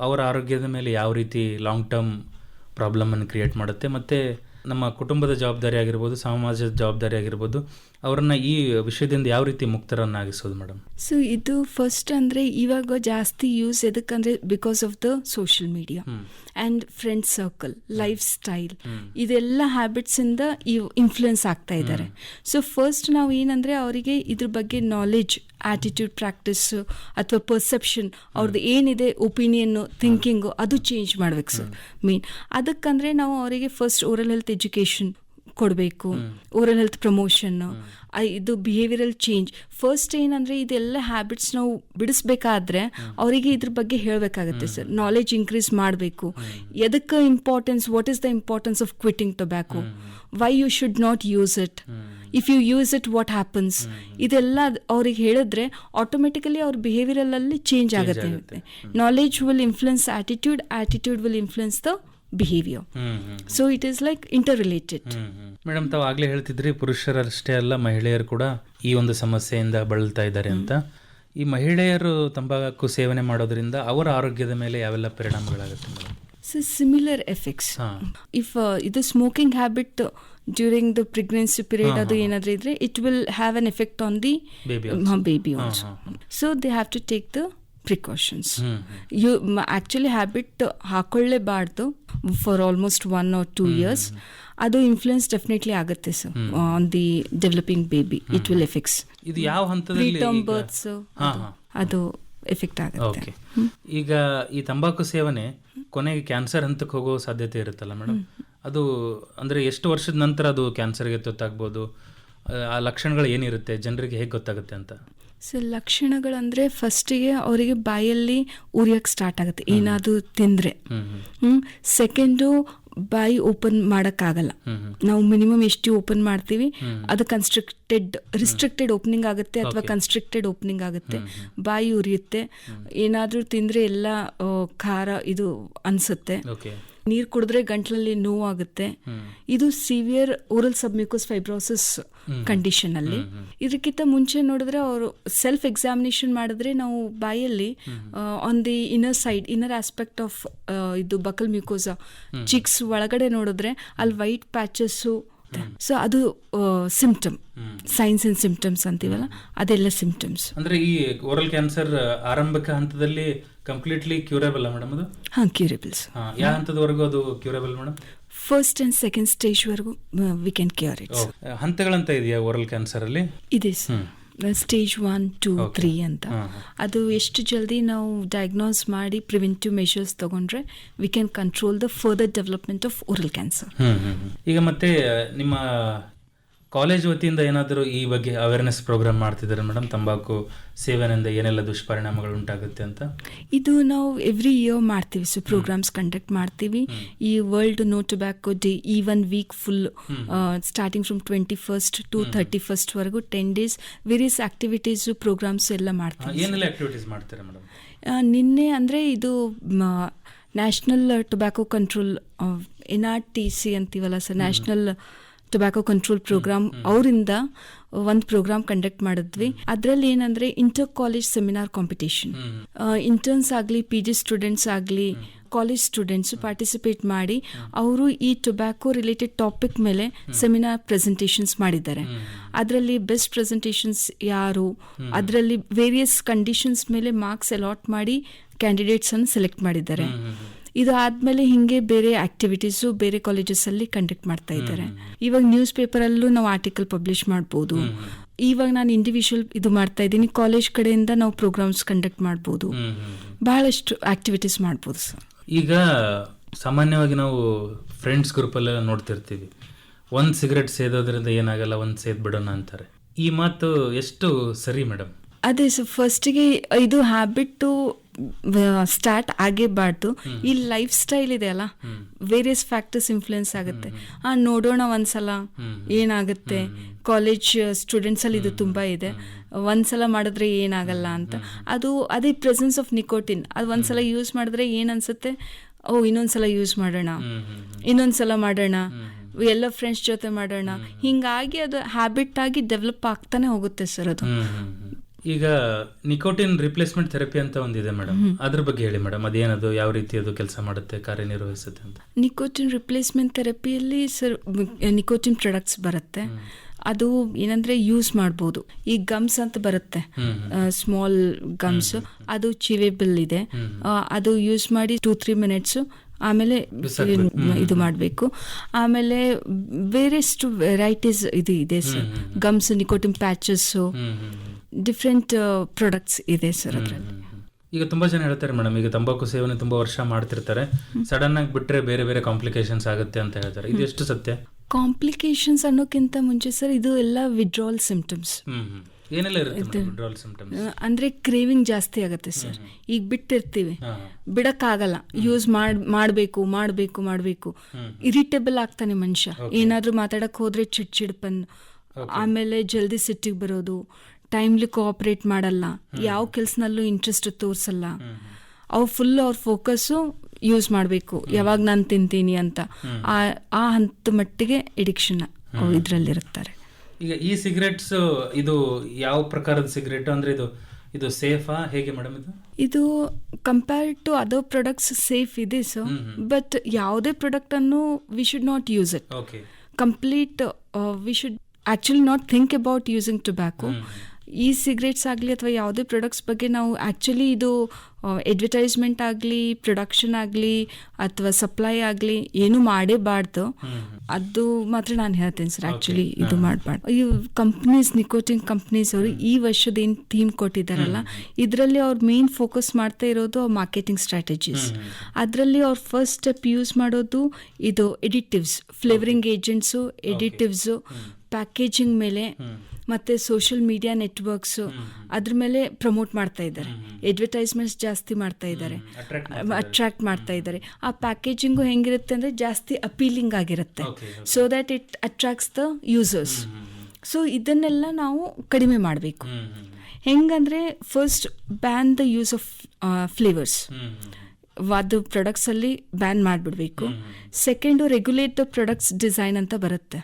Speaker 2: ಅವರ ಆರೋಗ್ಯದ ಮೇಲೆ ಯಾವ ರೀತಿ ಲಾಂಗ್ ಟರ್ಮ್ ಪ್ರಾಬ್ಲಮನ್ನು ಕ್ರಿಯೇಟ್ ಮಾಡುತ್ತೆ. ಮತ್ತು ನಮ್ಮ ಕುಟುಂಬದ ಜವಾಬ್ದಾರಿ ಆಗಿರ್ಬೋದು ಸಮಾಜದ ಜವಾಬ್ದಾರಿ ಆಗಿರ್ಬೋದು ಅವರನ್ನು ಈ ವಿಷಯದಿಂದ ಯಾವ ರೀತಿ ಮುಕ್ತರನ್ನಾಗಿಸೋದು ಮೇಡಮ್?
Speaker 3: ಸೊ ಇದು ಫಸ್ಟ್ ಅಂದರೆ ಇವಾಗ ಜಾಸ್ತಿ use ಎದಕ್ಕಂದ್ರೆ because of the social media and friend circle life style ಇದೆಲ್ಲ ಹ್ಯಾಬಿಟ್ಸಿಂದ ಇವ್ ಇನ್ಫ್ಲುಯೆನ್ಸ್ ಆಗ್ತಾ ಇದ್ದಾರೆ. ಸೊ ಫಸ್ಟ್ ನಾವು ಏನಂದರೆ ಅವರಿಗೆ ಇದ್ರ ಬಗ್ಗೆ ನಾಲೆಜ್ ಆಟಿಟ್ಯೂಡ್ ಪ್ರಾಕ್ಟೀಸು ಅಥವಾ ಪರ್ಸೆಪ್ಷನ್ ಅವ್ರದ್ದು ಏನಿದೆ ಒಪಿನಿಯನ್ನು ಥಿಂಕಿಂಗು ಅದು ಚೇಂಜ್ ಮಾಡ್ಬೇಕು ಸರ್ ಮೀನ್ ಅದಕ್ಕಂದ್ರೆ ನಾವು ಅವರಿಗೆ ಫಸ್ಟ್ ಓರಲ್ ಹೆಲ್ತ್ ಎಜುಕೇಷನ್ ಕೊಡಬೇಕು. ಓರಲ್ ಹೆಲ್ತ್ ಪ್ರಮೋಷನ್ ಇದು ಬಿಹೇವಿಯರಲ್ ಚೇಂಜ್ ಫಸ್ಟ್ ಏನಂದ್ರೆ ಇದೆಲ್ಲ ಹ್ಯಾಬಿಟ್ಸ್ ನಾವು ಬಿಡಿಸ್ಬೇಕಾದ್ರೆ ಅವರಿಗೆ ಇದ್ರ ಬಗ್ಗೆ ಹೇಳಬೇಕಾಗತ್ತೆ ಸರ್. ನಾಲೆಜ್ ಇನ್ಕ್ರೀಸ್ ಮಾಡಬೇಕು. ಎದಕ್ಕೆ importance what is the importance of quitting tobacco why you should not use it if you use it what happens ಇದೆಲ್ಲ ಅವ್ರಿಗೆ ಹೇಳಿದ್ರೆ ಆಟೋಮೆಟಿಕಲಿ ಅವ್ರ ಬಿಹೇವಿಯರಲ್ಲಿ ಚೇಂಜ್ ಆಗುತ್ತೆ. Knowledge will influence attitude attitude will influence the behaviour so it is like inter related
Speaker 2: madam ತಾವು ಆಗಲೇ ಹೇಳ್ತಿದ್ರಿ ಪುರುಷರಷ್ಟೇ ಅಲ್ಲ ಮಹಿಳೆಯರು ಕೂಡ ಈ ಒಂದು ಸಮಸ್ಯೆಯಿಂದ ಬಳಲ್ತಾ ಇದ್ದಾರೆ ಅಂತ. ಈ ಮಹಿಳೆಯರು ತಂಬಾಕು ಸೇವನೆ ಮಾಡೋದ್ರಿಂದ ಅವರ ಆರೋಗ್ಯದ ಮೇಲೆ ಯಾವೆಲ್ಲ ಪರಿಣಾಮಗಳಾಗುತ್ತೆ madam
Speaker 3: so similar effects if ಇದು smoking habit during the pregnancy period ಅದು ಏನಾದರೂ ಇದ್ರೆ it will have an effect on the baby also so they have to take the precautions you actually habit ಹಾಕೊಳ್ಳೇಬಾರ್ದು for almost one or two years ಅದು influence definitely ಆಗುತ್ತೆ sir on the developing baby it will affects
Speaker 2: ಇದು ಯಾವ ಹಂತದಲ್ಲಿ ಈಗ-
Speaker 3: berths. ಅದು. Effect ಆಗುತ್ತೆ.
Speaker 2: ಈಗ ಈ ತಂಬಾಕು ಸೇವನೆ ಕೊನೆಗೆ ಕ್ಯಾನ್ಸರ್ ಹಂತಕ್ಕೆ ಹೋಗೋ ಸಾಧ್ಯತೆ ಇರುತ್ತಲ್ಲ ಮೇಡಮ್ ಅದು ಅಂದ್ರೆ ಎಷ್ಟು ವರ್ಷದ ನಂತರ ಅದು ಕ್ಯಾನ್ಸರ್ಗೆ ತುತ್ತಾಗ್ಬೋದು? ಆ ಲಕ್ಷಣಗಳು ಏನಿರುತ್ತೆ? ಜನರಿಗೆ ಹೇಗೆ ಗೊತ್ತಾಗುತ್ತೆ ಅಂತ?
Speaker 3: ಸೊ ಲಕ್ಷಣಗಳಂದ್ರೆ ಫಸ್ಟಿಗೆ ಅವರಿಗೆ ಬಾಯಲ್ಲಿ ಉರಿಯೋಕೆ ಸ್ಟಾರ್ಟ್ ಆಗುತ್ತೆ. ಏನಾದರೂ ತಿಂದರೆ. ಸೆಕೆಂಡು ಬಾಯಿ ಓಪನ್ ಮಾಡೋಕ್ಕಾಗಲ್ಲ. ನಾವು ಮಿನಿಮಮ್ ಎಷ್ಟು ಓಪನ್ ಮಾಡ್ತೀವಿ ಅದು ಕನ್ಸ್ಟ್ರಕ್ಟೆಡ್ ರಿಸ್ಟ್ರಿಕ್ಟೆಡ್ ಓಪನಿಂಗ್ ಆಗುತ್ತೆ ಅಥವಾ ಕನ್ಸ್ಟ್ರಿಕ್ಟೆಡ್ ಓಪನಿಂಗ್ ಆಗುತ್ತೆ. ಬಾಯಿ ಉರಿಯುತ್ತೆ. ಏನಾದರೂ ತಿಂದರೆ ಎಲ್ಲ ಖಾರ ಇದು ಅನಿಸುತ್ತೆ. ನೀರು ಕುಡಿದ್ರೆ ಗಂಟ್ಲಲ್ಲಿ ನೋವಾಗುತ್ತೆ. ಇದು severe oral submucous fibrosis condition ಅಲ್ಲಿ. ಇದಕ್ಕಿಂತ ಮುಂಚೆ ನೋಡಿದ್ರೆ ಅವರು ಸೆಲ್ಫ್ ಎಕ್ಸಾಮಿನೇಷನ್ ಮಾಡಿದ್ರೆ ನಾವು ಬಾಯಲ್ಲಿ on the inner side inner aspect of ಇದು ಬಕಲ್ ಮ್ಯೂಕೋಸಾ ಚಿಕ್ಸ್ ಒಳಗಡೆ ನೋಡಿದ್ರೆ ಅಲ್ಲಿ ವೈಟ್ ಪ್ಯಾಚಸ್ಸು ಸೊ ಅದು ಸಿಂಪ್ಟಮ್ ಸೈನ್ಸ್ ಅಂಡ್ ಸಿಂಪ್ಟಮ್ಸ್ ಅಂತೀವಲ್ಲ ಅದೆಲ್ಲ ಸಿಂಪ್ಟಮ್ಸ್
Speaker 2: ಅಂದ್ರೆ ಈ ಓರಲ್ ಕ್ಯಾನ್ಸರ್ ಆರಂಭಿಕ ಹಂತದಲ್ಲಿ ಕಂಪ್ಲೀಟ್ಲಿ ಕ್ಯೂರೇಬಲ್ ಮೇಡಮ್ ಅದು?
Speaker 3: ಹಾಂ ಕ್ಯೂರೇಬಲ್ಸ್
Speaker 2: ಯಾವ ಹಂತದವರೆಗೂ ಅದು curable madam
Speaker 3: first and second ಸ್ಟೇಜ್ವರೆಗೂ we can cure it
Speaker 2: ಹಂತಗಳಂತ ಇದೆಯಾ ಓರಲ್ ಕ್ಯಾನ್ಸರ್ ಅಲ್ಲಿ?
Speaker 3: ಇದೆ ಸ್ಟೇಜ್ ಒನ್ ಟೂ ತ್ರೀ ಅಂತ. ಅದು ಎಷ್ಟು ಜಲ್ದಿ ನಾವು ಡಯಾಗ್ನೋಸ್ ಮಾಡಿ ಪ್ರಿವೆಂಟಿವ್ ಮೆಷರ್ಸ್ ತಗೊಂಡ್ರೆ we can control the further development of oral cancer.
Speaker 2: ಈಗ ಮತ್ತೆ ನಿಮ್ಮ ಕಾಲೇಜ್ ವತಿಯಿಂದ ಏನಾದರೂ ಈ ಬಗ್ಗೆ ಅವೇರ್ನೆಸ್ ಪ್ರೋಗ್ರಾಮ್ ಮಾಡ್ತಿದ್ದಾರೆ ಮೇಡಮ್ ತಂಬಾಕು ಸೇವನೆಯಿಂದ ಏನೆಲ್ಲ ದುಷ್ಪರಿಣಾಮಗಳು ಉಂಟಾಗುತ್ತೆ ಅಂತ?
Speaker 3: ಇದು ನಾವು ಎವ್ರಿ ಇಯರ್ ಮಾಡ್ತೀವಿ ಸೊ ಪ್ರೋಗ್ರಾಮ್ಸ್ ಕಂಡಕ್ಟ್ ಮಾಡ್ತೀವಿ. ಈ ವರ್ಲ್ಡ್ ನೋ ಟೊಬ್ಯಾಕೋ ಡೇ ಈ one week full starting from twenty first to thirty first ವರೆಗೂ ten days various activities programs ಎಲ್ಲ ಮಾಡ್ತೀವಿ
Speaker 2: ಏನೆಲ್ಲ ಆಕ್ಟಿವಿಟೀಸ್ ಮಾಡ್ತಾರೆ ಮೇಡಮ್
Speaker 3: ನಿನ್ನೆ ಅಂದರೆ ಇದು national tobacco control N R T C ಅಂತೀವಲ್ಲ sir national tobacco control program ಅವರಿಂದ ಒಂದು ಪ್ರೋಗ್ರಾಮ್ ಕಂಡಕ್ಟ್ ಮಾಡಿದ್ವಿ. ಅದರಲ್ಲಿ ಏನಂದ್ರೆ inter college seminar competition interns ಆಗಲಿ ಪಿ ಜಿ ಸ್ಟೂಡೆಂಟ್ಸ್ ಆಗಲಿ ಕಾಲೇಜ್ ಸ್ಟೂಡೆಂಟ್ಸ್ ಪಾರ್ಟಿಸಿಪೇಟ್ ಮಾಡಿ ಅವರು ಈ ಟೊಬ್ಯಾಕೋ ರಿಲೇಟೆಡ್ ಟಾಪಿಕ್ ಮೇಲೆ ಸೆಮಿನಾರ್ ಪ್ರೆಸೆಂಟೇಷನ್ಸ್ ಮಾಡಿದ್ದಾರೆ. ಅದರಲ್ಲಿ ಬೆಸ್ಟ್ ಪ್ರೆಸೆಂಟೇಷನ್ಸ್ ಯಾರು? ಅದರಲ್ಲಿ ವೇರಿಯಸ್ ಕಂಡೀಷನ್ಸ್ ಮೇಲೆ ಮಾರ್ಕ್ಸ್ ಅಲಾಟ್ ಮಾಡಿ ಕ್ಯಾಂಡಿಡೇಟ್ಸ್ ಅನ್ನು ಸೆಲೆಕ್ಟ್ ಮಾಡಿದ್ದಾರೆ. ಇದು ಆದ್ಮೇಲೆ ಹಿಂಗೆ ಬೇರೆ ಆಕ್ಟಿವಿಟೀಸ್ ಬೇರೆ ಕಾಲೇಜಸ್ ಅಲ್ಲಿ ಕಂಡಕ್ಟ್ ಮಾಡ್ತಾ ಇದ್ದಾರೆ. ಇವಾಗ ನ್ಯೂಸ್ ಪೇಪರಲ್ಲೂ ನಾವು ಆರ್ಟಿಕಲ್ ಪಬ್ಲಿಷ್ ಮಾಡ್ಬೋದು. ಇವಾಗ ನಾನು ಇಂಡಿವಿಜುವಲ್ ಇದು ಮಾಡ್ತಾ ಇದ್ದೀನಿ. ಕಾಲೇಜ್ ಕಡೆಯಿಂದ ನಾವು ಪ್ರೋಗ್ರಾಮ್ಸ್ ಕಂಡಕ್ಟ್ ಮಾಡ್ಬೋದು. ಬಹಳಷ್ಟು ಆಕ್ಟಿವಿಟೀಸ್ ಮಾಡ್ಬೋದು ಸರ್.
Speaker 2: ಈಗ ಸಾಮಾನ್ಯವಾಗಿ ನಾವು ಫ್ರೆಂಡ್ಸ್ ಗ್ರೂಪಲ್ಲೆಲ್ಲ ನೋಡ್ತಿರ್ತೀವಿ. ಒಂದು ಸಿಗರೆಟ್ ಸೇದೋದ್ರಿಂದ ಏನಾಗಲ್ಲ ಒಂದು ಸೇದ್ ಬಿಡೋಣ ಅಂತಾರೆ. ಈ ಮಾತು ಎಷ್ಟು ಸರಿ ಮೇಡಮ್
Speaker 3: ಅದೇ ಸರ್ ಫಸ್ಟಿಗೆ ಇದು ಹ್ಯಾಬಿಟ್ಟು ಸ್ಟಾರ್ಟ್ ಆಗೇಬಾರ್ದು. ಈ ಲೈಫ್ ಸ್ಟೈಲ್ ಇದೆ ಅಲ್ಲ? ವೇರಿಯಸ್ ಫ್ಯಾಕ್ಟರ್ಸ್ ಇನ್ಫ್ಲುಯೆನ್ಸ್ ಆಗುತ್ತೆ. ಆ ನೋಡೋಣ ಒಂದ್ಸಲ ಏನಾಗುತ್ತೆ? ಕಾಲೇಜ್ ಸ್ಟೂಡೆಂಟ್ಸ್ ಅಲ್ಲಿ ಇದು ತುಂಬಾ ಇದೆ. ಒಂದ್ಸಲ ಮಾಡಿದ್ರೆ ಏನಾಗಲ್ಲ ಅಂತ. ಅದು ಅದೇ ಪ್ರೆಸೆನ್ಸ್ ಆಫ್ ನಿಕೋಟಿನ್ ಅದು ಒಂದ್ಸಲ ಯೂಸ್ ಮಾಡಿದ್ರೆ ಏನ್ ಅನ್ಸುತ್ತೆ ಓ ಇನ್ನೊಂದ್ಸಲ ಯೂಸ್ ಮಾಡೋಣ. ಇನ್ನೊಂದ್ಸಲ ಮಾಡೋಣ. ಎಲ್ಲ ಫ್ರೆಂಡ್ಸ್ ಜೊತೆ ಮಾಡೋಣ. ಹಿಂಗಾಗಿ ಅದು ಹ್ಯಾಬಿಟ್ ಆಗಿ ಡೆವಲಪ್ ಆಗ್ತಾನೆ ಹೋಗುತ್ತೆ ಸರ್ ಅದು.
Speaker 2: ಈಗ ನಿಕೋಟಿನ್ ರಿಪ್ಲೇಸ್ಮೆಂಟ್ ಥೆರಪಿ ಅಂತ ಒಂದಿದೆ ಮೇಡಮ್ ಅದ್ರ ಬಗ್ಗೆ ಹೇಳಿ ಮೇಡಮ್ ಅದೇನದು ಯಾವ ರೀತಿ ಅದು ಕೆಲಸ ಮಾಡುತ್ತೆ ಕಾರ್ಯನಿರ್ವಹಿಸುತ್ತೆ ಅಂತ.
Speaker 3: ನಿಕೋಟಿನ್ ರಿಪ್ಲೇಸ್ಮೆಂಟ್ ಥೆರಪಿಯಲ್ಲಿ ಸರ್ ನಿಕೋಟಿನ್ ಪ್ರಾಡಕ್ಟ್ಸ್ ಬರುತ್ತೆ. ಅದು ಏನಂದ್ರೆ ಯೂಸ್ ಮಾಡ್ಬೋದು. ಈ ಗಮ್ಸ್ ಅಂತ ಬರುತ್ತೆ. ಸ್ಮಾಲ್ ಗಮ್ಸ್ ಅದು ಚಿವೇಬಲ್ ಇದೆ. ಅದು ಯೂಸ್ ಮಾಡಿ ಟೂ ತ್ರೀ ಮಿನಿಟ್ಸ್ ಆಮೇಲೆ ಇದು ಮಾಡಬೇಕು. ಆಮೇಲೆ ಬೇರೆಷ್ಟು ವೆರೈಟೀಸ್ ಇದು ಇದೆ sir. Gums nicotine patches different products ಇದೆ ಸರ್ ಅದರಲ್ಲಿ.
Speaker 2: ಈಗ ತುಂಬಾ ಜನ ಹೇಳ್ತಾರೆ ಮೇಡಮ್ ಈಗ ತಂಬಾಕು ಸೇವನೆ ತುಂಬಾ ವರ್ಷ ಮಾಡ್ತಿರ್ತಾರೆ. ಸಡನ್ ಆಗಿ ಬಿಟ್ರೆ ಬೇರೆ ಬೇರೆ ಕಾಂಪ್ಲಿಕೇಶನ್ಸ್ ಆಗುತ್ತೆ ಅಂತ ಹೇಳ್ತಾರೆ. ಇದು ಎಷ್ಟು ಸತ್ಯ?
Speaker 3: ಕಾಂಪ್ಲಿಕೇಶನ್ಸ್ ಅನ್ನೋಕ್ಕಿಂತ ಮುಂಚೆ ಸರ್ ಇದು ಎಲ್ಲ ವಿಡ್ರಾಲ್ ಸಿಂಪ್ಟಮ್ಸ್.
Speaker 2: ಏನೆಲ್ಲ ಇರುತ್ತೆ ವಿಡ್ರಾಲ್ ಸಿಂಪ್ಟಮ್ಸ್
Speaker 3: ಅಂದ್ರೆ ಕ್ರೇವಿಂಗ್ ಜಾಸ್ತಿ ಆಗುತ್ತೆ ಸರ್ ಈಗ ಬಿಟ್ಟಿರ್ತೀವಿ. ಬಿಡಕ್ಕಾಗಲ್ಲ. ಯೂಸ್ ಮಾಡ್ ಮಾಡಬೇಕು ಮಾಡಬೇಕು ಮಾಡಬೇಕು. ಇರಿಟೇಬಲ್ ಆಗ್ತಾನೆ ಮನುಷ್ಯ. ಏನಾದ್ರೂ ಮಾತಾಡಕ್ಕೆ ಹೋದ್ರೆ ಚಿಡ್ ಚಿಡ್ಪನ್ ಆಮೇಲೆ ಜಲ್ದಿ ಸಿಟ್ಟಿಗೆ ಬರೋದು. ಟೈಮ್ಲಿ ಕೋಆಪರೇಟ್ ಮಾಡಲ್ಲ. ಯಾವ ಕೆಲಸನಲ್ಲೂ ಇಂಟ್ರೆಸ್ಟ್ ತೋರಿಸಲ್ಲ. ಅವು ಫುಲ್ ಅವ್ರ ಫೋಕಸ್ಸು ಯೂಸ್ ಮಾಡಬೇಕು. ಯಾವಾಗ ನಾನು ತಿಂತೀನಿ ಅಂತ. ಆ ಆ ಹಂತ ಮಟ್ಟಿಗೆ ಎಡಿಕ್ಷನ್ ಇದರಲ್ಲಿರುತ್ತಾರೆ.
Speaker 2: ಈಗ ಈ ಸಿಗರೆಟ್ಸ್ ಇದು ಯಾವ ಪ್ರಕಾರದ ಸಿಗರೆಟ್ ಅಂದ್ರೆ ಇದು ಇದು ಸೇಫಾ ಹೇಗೆ ಮೇಡಮ್ ಇದು?
Speaker 3: ಇದು compare to other products safe ಇದೆ ಸೊ ಬಟ್ ಯಾವುದೇ ಪ್ರಾಡಕ್ಟ್ ಅನ್ನು we should not use it complete we should actually not think about using tobacco ಈ ಸಿಗರೇಟ್ಸ್ ಆಗಲಿ ಅಥವಾ ಯಾವುದೇ ಪ್ರಾಡಕ್ಟ್ಸ್ ಬಗ್ಗೆ ನಾವು ಆ್ಯಕ್ಚುಲಿ ಇದು ಅಡ್ವರ್ಟೈಸ್ಮೆಂಟ್ ಆಗಲಿ ಪ್ರೊಡಕ್ಷನ್ ಆಗಲಿ ಅಥವಾ ಸಪ್ಲೈ ಆಗಲಿ ಏನು ಮಾಡೇಬಾರ್ದು. ಅದು ಮಾತ್ರ ನಾನು ಹೇಳ್ತೇನೆ ಸರ್ ಆ್ಯಕ್ಚುಲಿ ಇದು ಮಾಡಬಾರ್ದು. ಈ ಕಂಪ್ನೀಸ್ ನಿಕೋಟಿನ್ ಕಂಪ್ನೀಸ್ ಅವರು ಈ ವರ್ಷದ ಏನು ಥೀಮ್ ಕೊಟ್ಟಿದ್ದಾರಲ್ಲ ಇದರಲ್ಲಿ ಅವ್ರು ಮೇನ್ ಫೋಕಸ್ ಮಾಡ್ತಾ ಇರೋದು ಮಾರ್ಕೆಟಿಂಗ್ ಸ್ಟ್ರಾಟಜೀಸ್ ಅದರಲ್ಲಿ ಅವ್ರು ಫಸ್ಟ್ ಸ್ಟೆಪ್ ಯೂಸ್ ಮಾಡೋದು ಇದು additives flavouring agents additives packaging ಮೇಲೆ ಮತ್ತೆ ಸೋಷಿಯಲ್ ಮೀಡಿಯಾ ನೆಟ್ವರ್ಕ್ಸ್ ಅದ್ರ ಮೇಲೆ ಪ್ರಮೋಟ್ ಮಾಡ್ತಾ ಇದ್ದಾರೆ. ಅಡ್ವರ್ಟೈಸ್ಮೆಂಟ್ಸ್ ಜಾಸ್ತಿ ಮಾಡ್ತಾ ಇದ್ದಾರೆ. ಅಟ್ರಾಕ್ಟ್ ಮಾಡ್ತಾ ಇದ್ದಾರೆ. ಆ ಪ್ಯಾಕೇಜಿಂಗು ಹೆಂಗಿರುತ್ತೆ ಅಂದ್ರೆ ಜಾಸ್ತಿ ಅಪೀಲಿಂಗ್ ಆಗಿರುತ್ತೆ. So that it attracts the users so ಇದನ್ನೆಲ್ಲ ನಾವು ಕಡಿಮೆ ಮಾಡಬೇಕು. ಹೆಂಗಂದ್ರೆ first ban the use of flavours ಅದು ಪ್ರಾಡಕ್ಟ್ಸ್ ಅಲ್ಲಿ ban ಮಾಡಿಬಿಡ್ಬೇಕು. Second regulate the products design ಅಂತ ಬರುತ್ತೆ.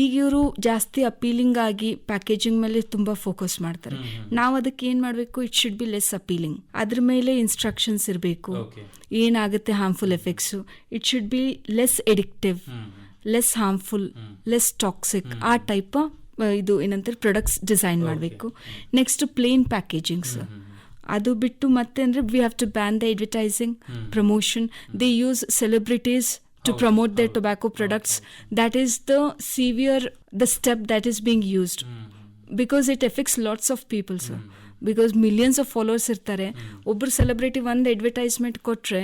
Speaker 3: ಈಗ ಇವರು ಜಾಸ್ತಿ ಅಪೀಲಿಂಗ್ ಆಗಿ ಪ್ಯಾಕೇಜಿಂಗ್ ಮೇಲೆ ತುಂಬಾ ಫೋಕಸ್ ಮಾಡ್ತಾರೆ. ನಾವು ಅದಕ್ಕೆ ಏನು ಮಾಡಬೇಕು? It should be less appealing ಅದ್ರ ಮೇಲೆ ಇನ್ಸ್ಟ್ರಕ್ಷನ್ಸ್ ಇರಬೇಕು. ಏನಾಗುತ್ತೆ harmful effects it should be less addictive less harmful less toxic ಆ ಟೈಪ್ ಇದು ಏನಂತಾರೆ? ಪ್ರಾಡಕ್ಟ್ಸ್ ಡಿಸೈನ್ ಮಾಡಬೇಕು. ನೆಕ್ಸ್ಟ್ ಪ್ಲೇನ್ ಪ್ಯಾಕೇಜಿಂಗ್ಸ್ ಅದು ಬಿಟ್ಟು ಮತ್ತೆ ಅಂದ್ರೆ we have to ban the advertising promotion they use celebrities to promote the tobacco products that is the severe the step that is being used because it affects lots of peoples because millions of followers ಇರ್ತಾರೆ. ಒಬ್ಬರು celebrity ಒಂದು advertisement ಕೊಟ್ಟರೆ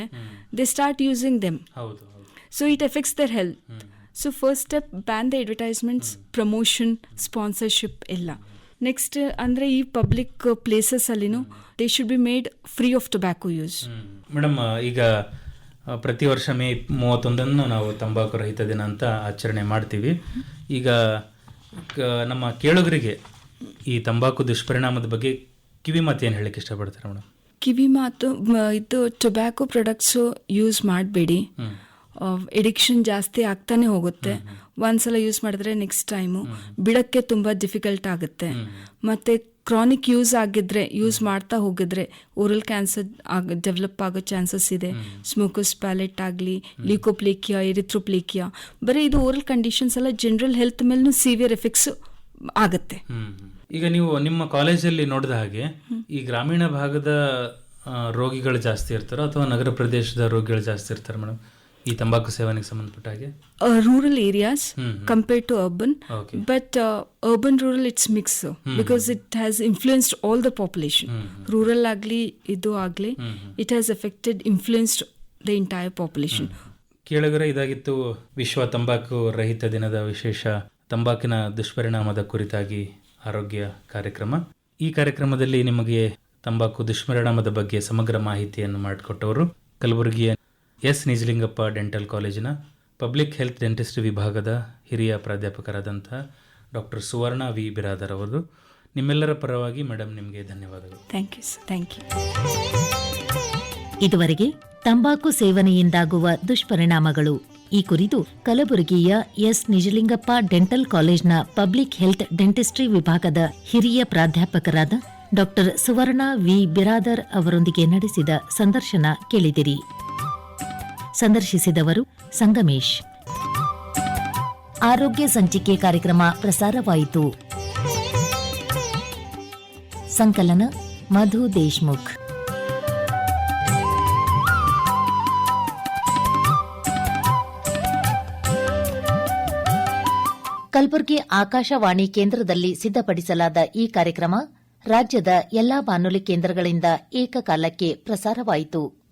Speaker 3: they start using them so it affects their health so first step ban the advertisements promotion sponsorship ಎಲ್ಲ. Next ಅಂದರೆ ಈ public places ಅಲ್ಲಿನೂ they should be made free of tobacco use
Speaker 2: madam ಈಗ ಪ್ರತಿ ವರ್ಷ ಮೇ ಮೂವತ್ತೊಂದನ್ನು ನಾವು ತಂಬಾಕು ರಹಿತ ದಿನ ಅಂತ ಆಚರಣೆ ಮಾಡ್ತೀವಿ. ಈಗ ನಮ್ಮ ಕೇಳುಗರಿಗೆ ಈ ತಂಬಾಕು ದುಷ್ಪರಿಣಾಮದ ಬಗ್ಗೆ ಕಿವಿ ಮಾತು ಏನು ಹೇಳಕ್ಕೆ ಇಷ್ಟಪಡ್ತಾರೆ ಮೇಡಮ್?
Speaker 3: ಕಿವಿ ಮಾತು ಇದು ಟೊಬ್ಯಾಕೋ ಪ್ರಾಡಕ್ಟ್ಸು ಯೂಸ್ ಮಾಡಬೇಡಿ. ಎಡಿಕ್ಷನ್ ಜಾಸ್ತಿ ಆಗ್ತಾನೆ ಹೋಗುತ್ತೆ. ಒಂದ್ಸಲ ಯೂಸ್ ಮಾಡಿದ್ರೆ ನೆಕ್ಸ್ಟ್ ಟೈಮು ಬಿಡಕ್ಕೆ ತುಂಬ ಡಿಫಿಕಲ್ಟ್ ಆಗುತ್ತೆ. ಮತ್ತೆ ಕ್ರಾನಿಕ್ ಯೂಸ್ ಆಗಿದ್ರೆ ಯೂಸ್ ಮಾಡ್ತಾ ಹೋಗಿದ್ರೆ ಓರಲ್ ಕ್ಯಾನ್ಸರ್ ಆಗ ಡೆವಲಪ್ ಆಗೋ ಚಾನ್ಸಸ್ ಇದೆ. ಸ್ಮೋಕಸ್ ಪ್ಯಾಲೆಟ್ ಆಗಲಿ ಲಿಕೋಪ್ಲೇಕಿಯಾ ಎರಿಥ್ರೋಪ್ಲೇಕಿಯಾ ಬರೀ ಇದು ಓರಲ್ ಕಂಡೀಷನ್ಸ್ ಎಲ್ಲ ಜನರಲ್ ಹೆಲ್ತ್ ಮೇಲೂ ಸಿವಿಯರ್ ಎಫೆಕ್ಟ್ಸ್ ಆಗುತ್ತೆ.
Speaker 2: ಈಗ ನೀವು ನಿಮ್ಮ ಕಾಲೇಜಲ್ಲಿ ನೋಡಿದ ಹಾಗೆ ಈ ಗ್ರಾಮೀಣ ಭಾಗದ ರೋಗಿಗಳು ಜಾಸ್ತಿ ಇರ್ತಾರೋ ಅಥವಾ ನಗರ ಪ್ರದೇಶದ ರೋಗಿಗಳು ಜಾಸ್ತಿ ಇರ್ತಾರೆ ಮೇಡಮ್ ಈ ತಂಬಾಕು ಸೇವನೆಗೆ ಸಂಬಂಧಪಟ್ಟ ಹಾಗೆ?
Speaker 3: Rural areas compared to urban but urban rural it's mix because it has influenced all the population rural ಆಗಲಿ ಇದು ಆಗಲಿ it has affected influenced the entire population
Speaker 2: ಕೇಳುಗರೆ ಇದಾಗಿತ್ತು ವಿಶ್ವ ತಂಬಾಕು ರಹಿತ ದಿನದ ವಿಶೇಷ ತಂಬಾಕಿನ ದುಷ್ಪರಿಣಾಮದ ಕುರಿತಾಗಿ ಆರೋಗ್ಯ ಕಾರ್ಯಕ್ರಮ. ಈ ಕಾರ್ಯಕ್ರಮದಲ್ಲಿ ನಿಮಗೆ ತಂಬಾಕು ದುಷ್ಪರಿಣಾಮದ ಬಗ್ಗೆ ಸಮಗ್ರ ಮಾಹಿತಿಯನ್ನು ಮಾಡಿಕೊಟ್ಟವರು ಕಲಬುರಗಿಯ ಎಸ್ ನಿಜಲಿಂಗಪ್ಪ ಡೆಂಟಲ್ ಕಾಲೇಜಿನ ಪಬ್ಲಿಕ್ ಹೆಲ್ತ್ ಡೆಂಟಿಸ್ಟ್ ವಿಭಾಗದ ಹಿರಿಯ ಪ್ರಾಧ್ಯಾಪಕರಾದಂತಹ ಡಾಕ್ಟರ್ ಸುವರ್ಣ ವಿ. ಬಿರಾದರ್ ಅವರು. ನಿಮ್ಮೆಲ್ಲರ ಪರವಾಗಿ ಮೇಡಮ್ ನಿಮಗೆ ಧನ್ಯವಾದಗಳು.
Speaker 3: ಥ್ಯಾಂಕ್ ಯು ಥ್ಯಾಂಕ್ ಯು
Speaker 1: ಇದುವರೆಗೆ ತಂಬಾಕು ಸೇವನೆಯಿಂದಾಗುವ ದುಷ್ಪರಿಣಾಮಗಳು. ಈ ಕುರಿತು ಕಲಬುರಗಿಯ ಎಸ್ ನಿಜಲಿಂಗಪ್ಪ ಡೆಂಟಲ್ ಕಾಲೇಜ್ನ ಪಬ್ಲಿಕ್ ಹೆಲ್ತ್ ಡೆಂಟಿಸ್ಟ್ರಿ ವಿಭಾಗದ ಹಿರಿಯ ಪ್ರಾಧ್ಯಾಪಕರಾದ ಡಾಕ್ಟರ್ ಸುವರ್ಣ ವಿ. ಬಿರಾದರ್ ಅವರೊಂದಿಗೆ ನಡೆಸಿದ ಸಂದರ್ಶನ ಕೇಳಿದಿರಿ. ಸಂದರ್ಶಿಸಿದವರು ಸಂಗಮೇಶ್. ಆರೋಗ್ಯ ಸಂಚಿಕೆ ಕಾರ್ಯಕ್ರಮ ಪ್ರಸಾರವಾಯಿತು. ಸಂಕಲನ ಮಧು ದೇಶ್ಮುಖ್. ಕಲಬುರಗಿ ಆಕಾಶವಾಣಿ ಕೇಂದ್ರದಲ್ಲಿ ಸಿದ್ಧಪಡಿಸಲಾದ ಈ ಕಾರ್ಯಕ್ರಮ ರಾಜ್ಯದ ಎಲ್ಲಾ ಬಾನುಲಿ ಕೇಂದ್ರಗಳಿಂದ ಏಕಕಾಲಕ್ಕೆ ಪ್ರಸಾರವಾಯಿತು.